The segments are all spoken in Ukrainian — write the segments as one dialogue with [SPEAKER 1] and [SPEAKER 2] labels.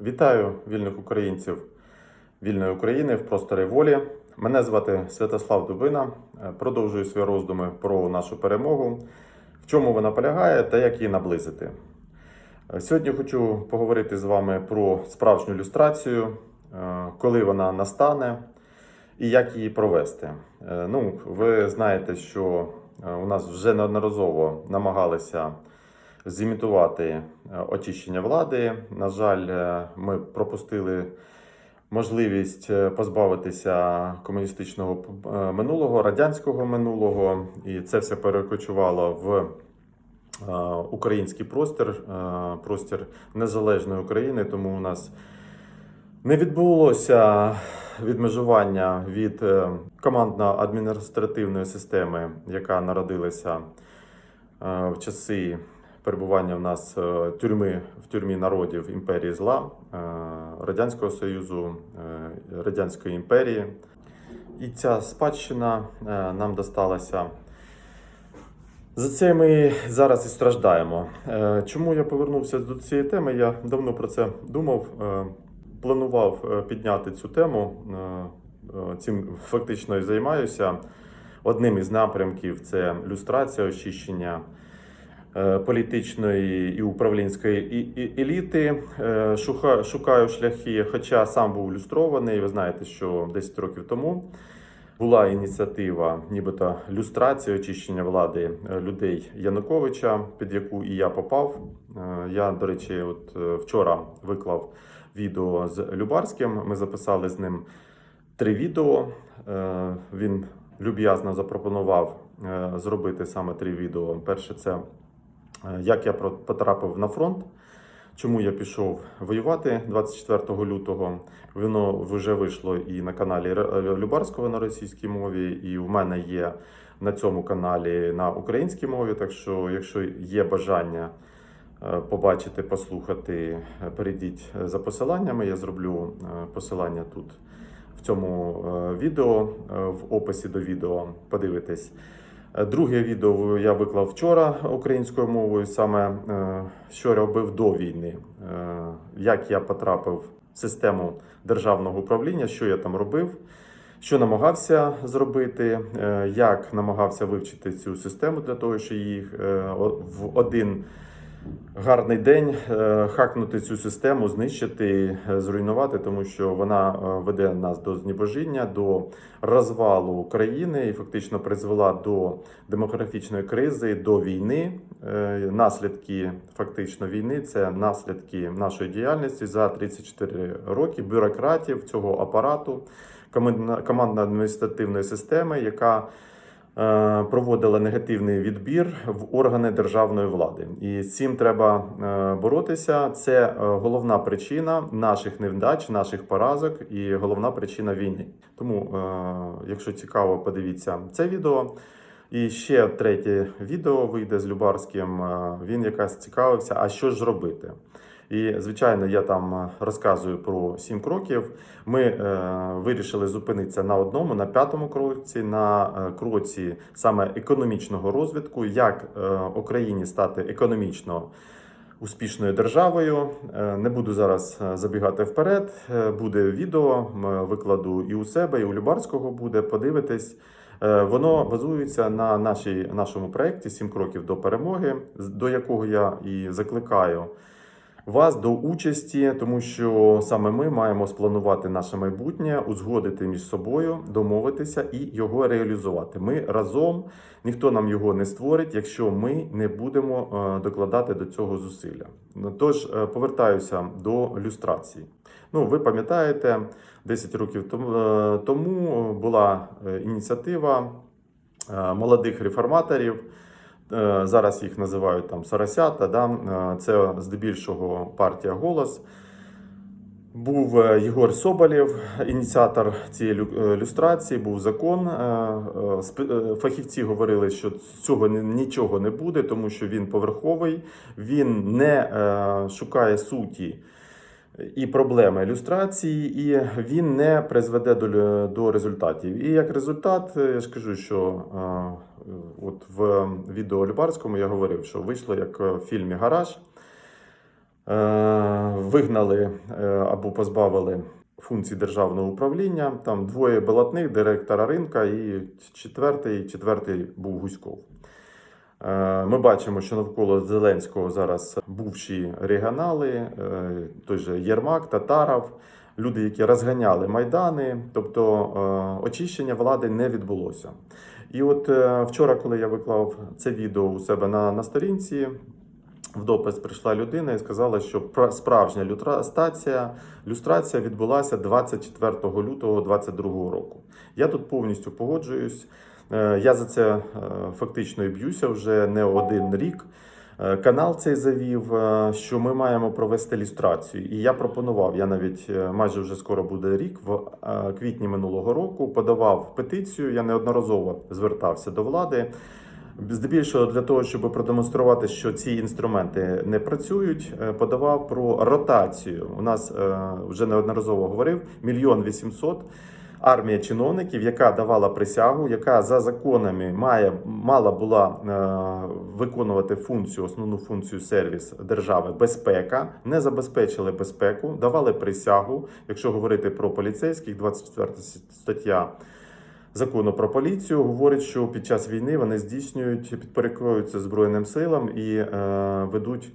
[SPEAKER 1] Вітаю вільних українців вільної України в просторі волі. Мене звати Святослав Дубина. Е, Продовжую свої роздуми про нашу перемогу, в чому вона полягає та як її наблизити. Е, Сьогодні хочу поговорити з вами про справжню люстрацію, е, коли вона настане і як її провести. Ну, ви знаєте, що у нас вже неодноразово намагалися зімітувати е, очищення влади. На жаль, е, ми пропустили можливість е, позбавитися комуністичного минулого, радянського минулого, і це все перекочувало в український простір, простір незалежної України. Тому у нас не відбулося відмежування від командно-адміністративної системи, яка народилася в часи перебування в нас е, тюрми в тюрмі народів імперії зла, е, Радянського Союзу, е, Радянської імперії. І ця спадщина нам досталася. За це ми зараз і страждаємо. Чому я повернувся до цієї теми? Я давно про це думав, планував підняти цю тему. Цим фактично і займаюся. Одним із напрямків це люстрація, очищення політичної і управлінської еліти. Е, Шукаю шляхи, хоча сам був люстрований. Ви знаєте, що 10 років тому була ініціатива, нібито люстрації, очищення влади е, людей Януковича, під яку і я попав. Е, Я, до речі, от е, вчора виклав відео з Любарським. Ми записали з ним три відео. Е, Він люб'язно запропонував е, зробити саме три відео. Перше, це е, як я потрапив на фронт. Чому я пішов воювати 24 лютого? Воно вже вийшло і на каналі Любарського на російській мові, і в мене є на цьому каналі на українській мові. Так що, якщо є бажання е, побачити, послухати, е, перейдіть за посиланнями. Я зроблю е, посилання тут в цьому е, відео, е, в описі до відео. Подивитесь. Друге відео я виклав вчора українською мовою, саме е, що робив до війни, Е, як я потрапив в систему державного управління, що я там робив, що намагався зробити, е, як намагався вивчити цю систему для того, щоб е, в один гарний день е, хакнути цю систему, знищити, е, зруйнувати, тому що вона е, веде нас до знебожіння, до розвалу країни і фактично призвела до демографічної кризи, до війни. Наслідки фактично війни це наслідки нашої діяльності за 34 роки бюрократів цього апарату, командно- командно-адміністративної системи, яка проводила негативний відбір в органи державної влади. І з цим треба е, боротися. Це е, головна причина наших невдач, наших поразок і головна причина війни. Тому, е, якщо цікаво, подивіться це відео. І ще третє відео вийде з Любарським. Е, Він якраз цікавився, а що ж робити. І, звичайно, я там е, розказую про сім кроків. Ми е, вирішили зупинитися на одному, на п'ятому кроці, на е, кроці саме економічного розвитку, як е, Україні стати економічно успішною державою. Е, Не буду зараз забігати вперед. Буде відео, викладу і у себе, і у Любарського буде. Подивитись. Воно базується на нашій, нашому проєкті «7 кроків до перемоги, до якого я і закликаю вас до участі, тому що саме ми маємо спланувати наше майбутнє, узгодити між собою, домовитися і його реалізувати. Ми разом ніхто нам його не створить, якщо ми не будемо е, докладати до цього зусилля. Тож е, повертаюся до люстрації. Ну, ви пам'ятаєте, 10 років тому, е, була ініціатива молодих реформаторів. Е, Зараз їх називають там Соросята. Да? Е, Це здебільшого партія голос. Був е, Єгор Соболєв, ініціатор цієї люстрації, був закон. Фахівці говорили, що цього нічого не буде, тому що він поверховий, він не шукає суті і проблеми ілюстрації, і він не призведе до, до результатів. І як результат, е, я ж кажу, що е, от в відео Любарському я говорив, що вийшло як в фільмі Гараж. е, вигнали або позбавили функцій державного управління. Там двоє балатних, директора ринка, і четвертий, четвертий був Гуськов. Е, Ми бачимо, що навколо Зеленського зараз бувші регіонали, е, той же Єрмак, Татаров, люди, які розганяли майдани, тобто е, очищення влади не відбулося. І от вчора, коли я виклав це відео у себе на, на сторінці, в допис прийшла людина і сказала, що пра- справжня люстрація, люстрація відбулася 24 лютого 2022 року. Я тут повністю погоджуюсь. Е, Я за це е, фактично і б'юся вже не один рік. Е, Канал цей завів, що ми маємо провести люстрацію. І я пропонував, я навіть майже вже скоро буде рік, в квітні минулого року подавав петицію. Я неодноразово звертався до влади. Здебільшого для того, щоб продемонструвати, що ці інструменти не працюють, подавав про ротацію. У нас вже неодноразово говорив мільйон вісімсот. Армія чиновників, яка давала присягу, яка за законами має мала була е, виконувати функцію, основну функцію сервіс держави безпека, не забезпечили безпеку, давали присягу. Якщо говорити про поліцейських, 24 стаття закону про поліцію говорить, що під час війни вони здійснюють, підпорядковуються Збройним силам і е, ведуть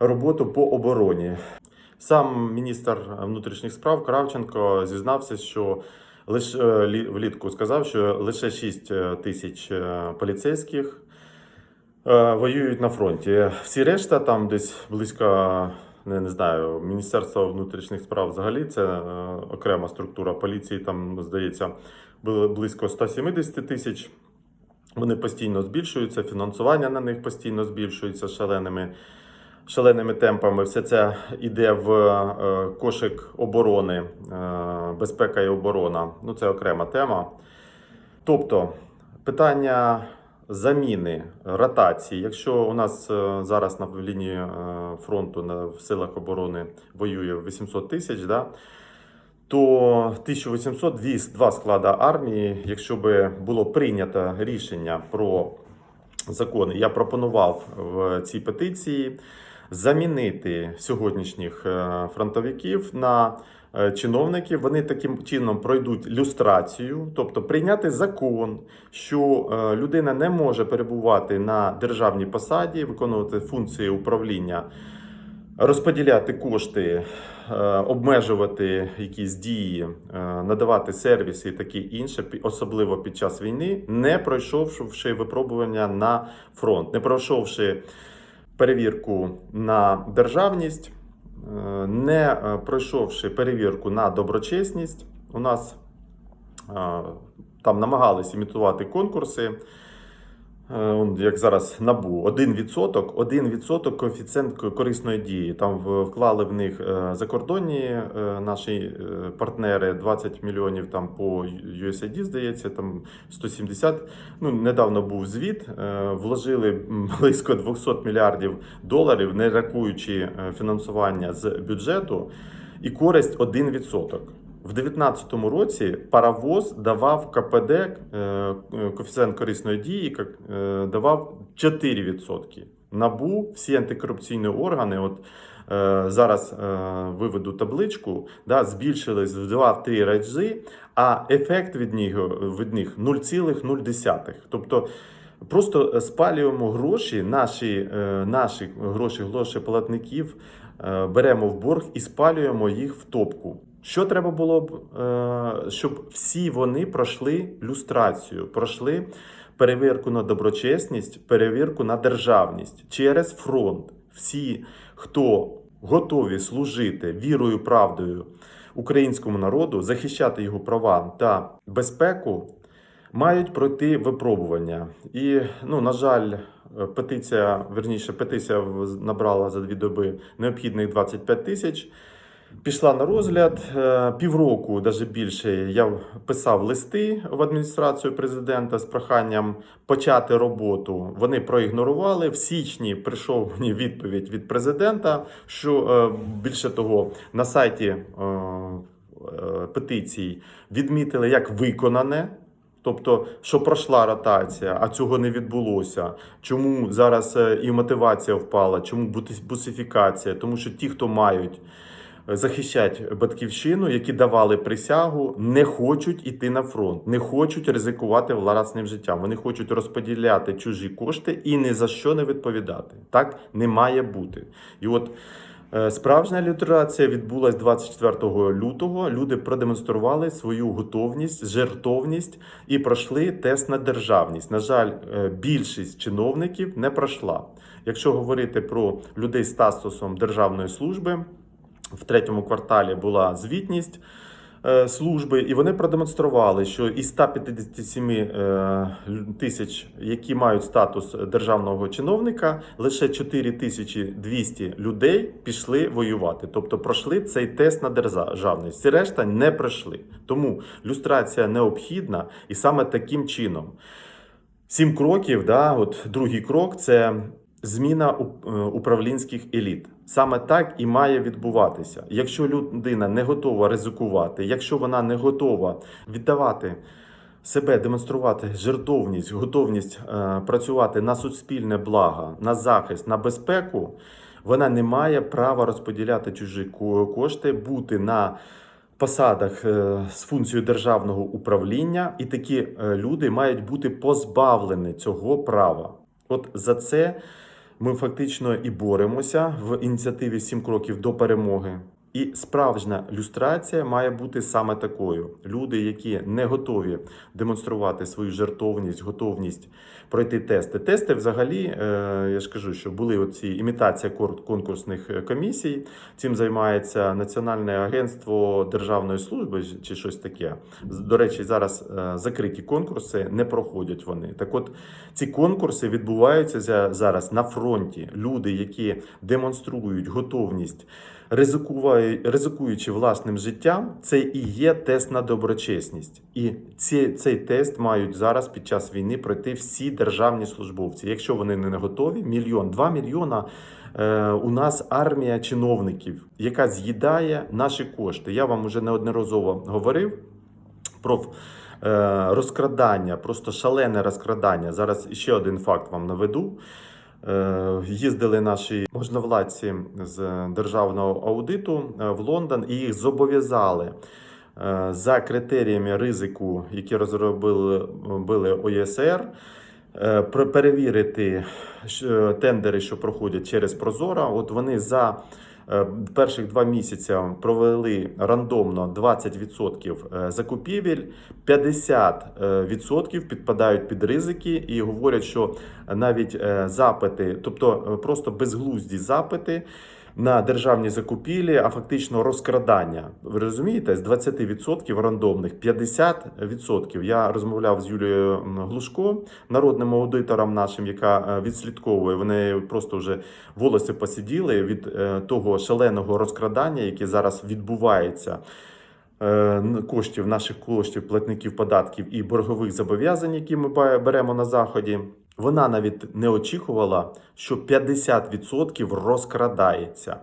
[SPEAKER 1] роботу по обороні. Сам міністр внутрішніх справ Кравченко зізнався, що лише е, влітку сказав, що лише 6 тисяч е, поліцейських е, воюють на фронті. Всі решта там десь близько. Не, не знаю, Міністерство внутрішніх справ взагалі це е, окрема структура поліції. Там здається було близько 170 тисяч. Вони постійно збільшуються, фінансування на них постійно збільшується шаленими, шаленими темпами. Все це йде в е, кошик оборони, е, безпека і оборона. Ну, це окрема тема. Тобто, питання заміни, ротації. Якщо у нас е, зараз на лінії фронту в силах оборони воює 800 тисяч, да, то 1800 дві, два склади армії, якщо би було прийнято рішення про закони, я пропонував в цій петиції замінити сьогоднішніх е, фронтовиків на е, чиновників. Вони таким чином пройдуть люстрацію, тобто прийняти закон, що е, людина не може перебувати на державній посаді, виконувати функції управління розподіляти кошти, обмежувати якісь дії, надавати сервіси і таке інше, особливо під час війни, не пройшовши випробування на фронт, не пройшовши перевірку на державність, е, не е, пройшовши перевірку на доброчесність. У нас е, там намагались імітувати конкурси. Е, Як зараз набу, 1%, 1% коефіцієнт корисної дії. Там вклали в них е, закордонні е, наші партнери 20 мільйонів там по USAID, здається, там 170. Ну, недавно був звіт. Вложили близько 200 мільярдів доларів, не рахуючи фінансування з бюджету, і користь 1%. В 2019 році паровоз давав КПД, е, коефіцієнт корисної дії, е, давав 4%. НАБУ, всі антикорупційні органи, от е, зараз е, виведу табличку, да, збільшились в 2-3 рази, а ефект від них, від них 0,0. Тобто просто спалюємо гроші, наші, е, наші гроші, гроші платників, е, беремо в борг і спалюємо їх в топку. Що треба було б, е, щоб всі вони пройшли люстрацію, пройшли перевірку на доброчесність, перевірку на державність через фронт. Всі, хто готові служити вірою, правдою українському народу, захищати його права та безпеку, мають пройти випробування. І, ну, на жаль, е, петиція, верніше, петиція набрала за дві доби необхідних 25 тисяч. Пішла на розгляд Е, півроку, навіть більше. Я писав листи в адміністрацію президента з проханням почати роботу. Вони проігнорували. В січні прийшов мені відповідь від президента. Що е, більше того, на сайті е, е, відмітили як виконане. Тобто, що пройшла ротація, а цього не відбулося. Чому зараз і мотивація впала? Чому бусифікація? Тому що ті, хто мають захищати батьківщину, які давали присягу, не хочуть іти на фронт, не хочуть ризикувати власним життям. Вони хочуть розподіляти чужі кошти і ні за що не відповідати. Так не має бути. І от Е, Справжня лютерація відбулась 24 лютого. Люди продемонстрували свою готовність, жертовність і пройшли тест на державність. На жаль, е, більшість чиновників не пройшла. Якщо говорити про людей з статусом державної служби, в третьому кварталі була звітність е, служби, і вони продемонстрували, що із 157 е, тисяч, які мають статус державного чиновника, лише 4200 людей пішли воювати, тобто пройшли цей тест на державність. Всі решта не пройшли. Тому люстрація необхідна і саме таким чином. Сім кроків, да, от другий крок це зміна е, управлінських еліт. Саме так і має відбуватися. Якщо людина не готова ризикувати, якщо вона не готова віддавати себе, демонструвати жертовність, готовність е, працювати на суспільне благо, на захист, на безпеку, вона не має права розподіляти чужі кошти, бути на посадах е, з функцією державного управління, і такі е, люди мають бути позбавлені цього права. От за це ми фактично і боремося в ініціативі «Сім кроків до перемоги. І справжня люстрація має бути саме такою. Люди, які не готові демонструвати свою жертовність, готовність пройти тести. Тести, взагалі, е, я ж кажу, що були оці імітація конкурсних е, комісій. Цим займається Національне агентство державної служби чи щось таке. До речі, зараз е, закриті конкурси не проходять вони. Так от ці конкурси відбуваються за- зараз на фронті. Люди, які демонструють готовність, ризикуючи власним життям, це і є тест на доброчесність. І ці, цей тест мають зараз під час війни пройти всі державні службовці. Якщо вони не готові, мільйон, два мільйона. е, У нас армія чиновників, яка з'їдає наші кошти. Я вам уже неодноразово говорив про е, розкрадання, просто шалене розкрадання. Зараз ще один факт вам наведу. Е, Їздили наші можновладці з державного аудиту е, в Лондон і їх зобов'язали е, за критеріями ризику, які розробили били ОЄСР, перевірити тендери, що проходять через Прозора. От вони за перших два місяці провели рандомно 20% е, закупівель, 50% підпадають під ризики і говорять, що навіть е, запити, тобто е, просто безглузді запити. На державні закупівлі, а фактично розкрадання. Ви розумієте, з 20% рандомних 50%. Я розмовляв з Юлією Глушко, народним аудитором нашим, яка е, відслідковує. Вони просто вже волоси посиділи від е, того шаленого розкрадання, яке зараз відбувається. е, Коштів наших коштів, платників податків і боргових зобов'язань, які ми беремо на заході. Вона навіть не очікувала, що 50% розкрадається.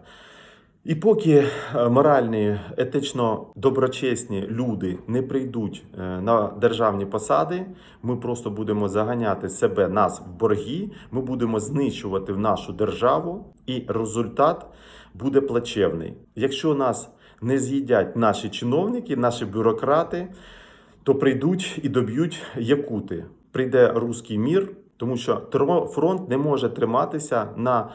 [SPEAKER 1] І поки е, моральні, етично доброчесні люди не прийдуть е, на державні посади, ми просто будемо заганяти себе, нас в борги, ми будемо знищувати в нашу державу, і результат буде плачевний. Якщо нас не з'їдять наші чиновники, наші бюрократи, то прийдуть і доб'ють якути. Прийде руський мір, тому що фронт не може триматися на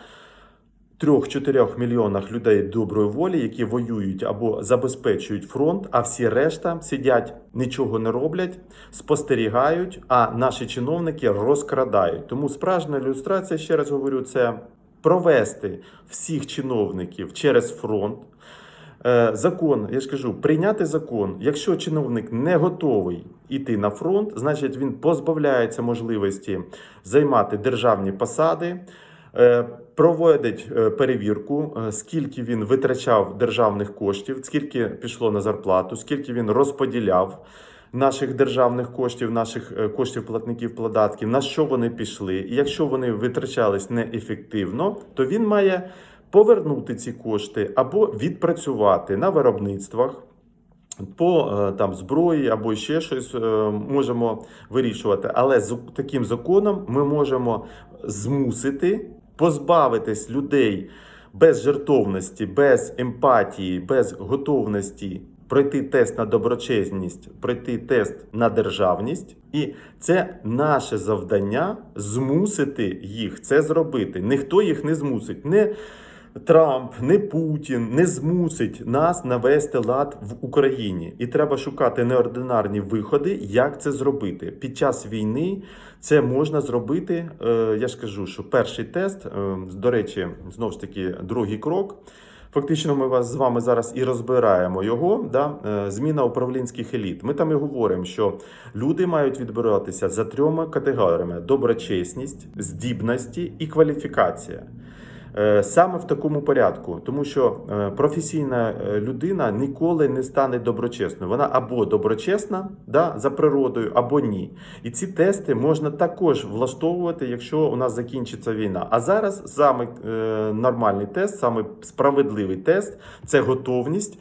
[SPEAKER 1] 3-4 мільйонах людей доброї волі, які воюють або забезпечують фронт, а всі решта сидять, нічого не роблять, спостерігають, а наші чиновники розкрадають. Тому справжня ілюстрація, ще раз говорю, це провести всіх чиновників через фронт. Е, Закон, я ж кажу, прийняти закон. Якщо чиновник не готовий іти на фронт, значить він позбавляється можливості займати державні посади, е, проводить е, перевірку, е, скільки він витрачав державних коштів, скільки пішло на зарплату, скільки він розподіляв. Наших державних коштів, наших коштів платників податків, на що вони пішли, і якщо вони витрачались неефективно, то він має повернути ці кошти або відпрацювати на виробництвах, по е, там зброї або ще щось е, можемо вирішувати. Але з таким законом ми можемо змусити позбавитись людей без жертовності, без емпатії, без готовності пройти тест на доброчесність, пройти тест на державність. І це наше завдання змусити їх це зробити. Ніхто їх не змусить. Не Трамп, не Путін не змусить нас навести лад в Україні, і треба шукати неординарні виходи, як це зробити. Під час війни це можна зробити. е, Я ж кажу, що перший тест, е, до речі, знову ж таки, другий крок. Фактично, ми вас з вами зараз і розбираємо його. Да? е, Зміна управлінських еліт. Ми там і говоримо, що люди мають відбиратися за трьома категоріями: доброчесність, здібності і кваліфікація. Е, Саме в такому порядку, тому що е, професійна е, людина ніколи не стане доброчесною. Вона або доброчесна да, за природою, або ні. І ці тести можна також влаштовувати, якщо у нас закінчиться війна. А зараз саме нормальний тест, саме справедливий тест це готовність.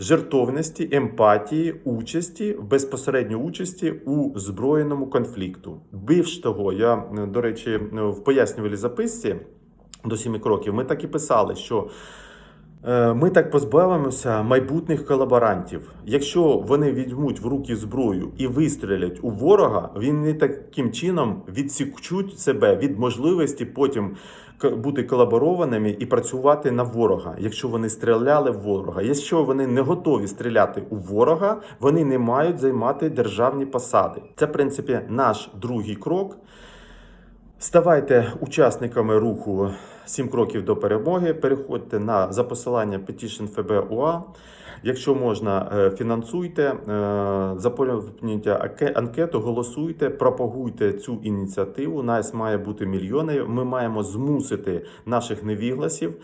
[SPEAKER 1] Жертовності, емпатії, участі, безпосередньо участі у збройному конфлікту. Більш того, я до речі, в пояснювальній записці до сіми кроків, ми так і писали, що е, ми так позбавимося майбутніх колаборантів. Якщо вони візьмуть в руки зброю і вистрілять у ворога, вони таким чином відсікчуть себе від можливості потім бути колаборованими і працювати на ворога, якщо вони стріляли в ворога. Якщо вони не готові стріляти у ворога, вони не мають займати державні посади. Це, в принципі, наш другий крок. Ставайте учасниками руху 7 кроків до перемоги. Переходьте на за посилання Petition ФБУА. Якщо можна, е, фінансуйте, е, заповнюйте анкету, голосуйте, пропагуйте цю ініціативу. Нас має бути мільйони. Ми маємо змусити наших невігласів.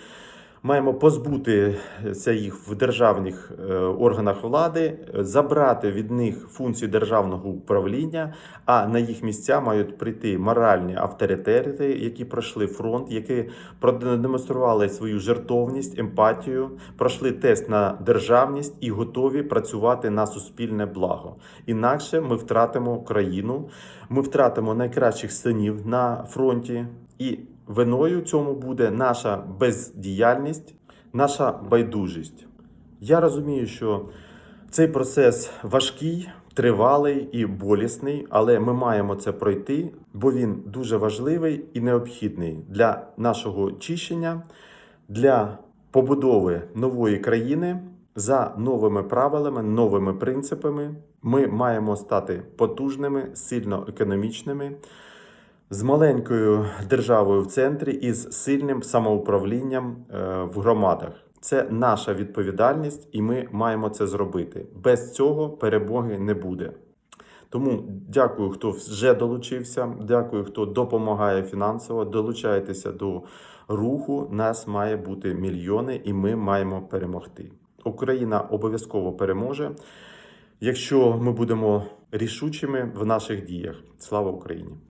[SPEAKER 1] Маємо позбутися їх в державних е, органах влади, е, забрати від них функції державного управління, а на їх місця мають прийти моральні авторитети, які пройшли фронт, які продемонстрували свою жертовність, емпатію, пройшли тест на державність і готові працювати на суспільне благо. Інакше ми втратимо країну, ми втратимо найкращих синів на фронті і. Виною цьому буде наша бездіяльність, наша байдужість. Я розумію, що цей процес важкий, тривалий і болісний, але ми маємо це пройти, бо він дуже важливий і необхідний для нашого очищення, для побудови нової країни за новими правилами, новими принципами. Ми маємо стати потужними, сильно економічними з маленькою державою в центрі і з сильним самоуправлінням е, в громадах. Це наша відповідальність, і ми маємо це зробити. Без цього перемоги не буде. Тому дякую, хто вже долучився. Дякую, хто допомагає фінансово. Долучайтеся до руху. Нас має бути мільйони, і ми маємо перемогти. Україна обов'язково переможе, якщо ми будемо рішучими в наших діях. Слава Україні!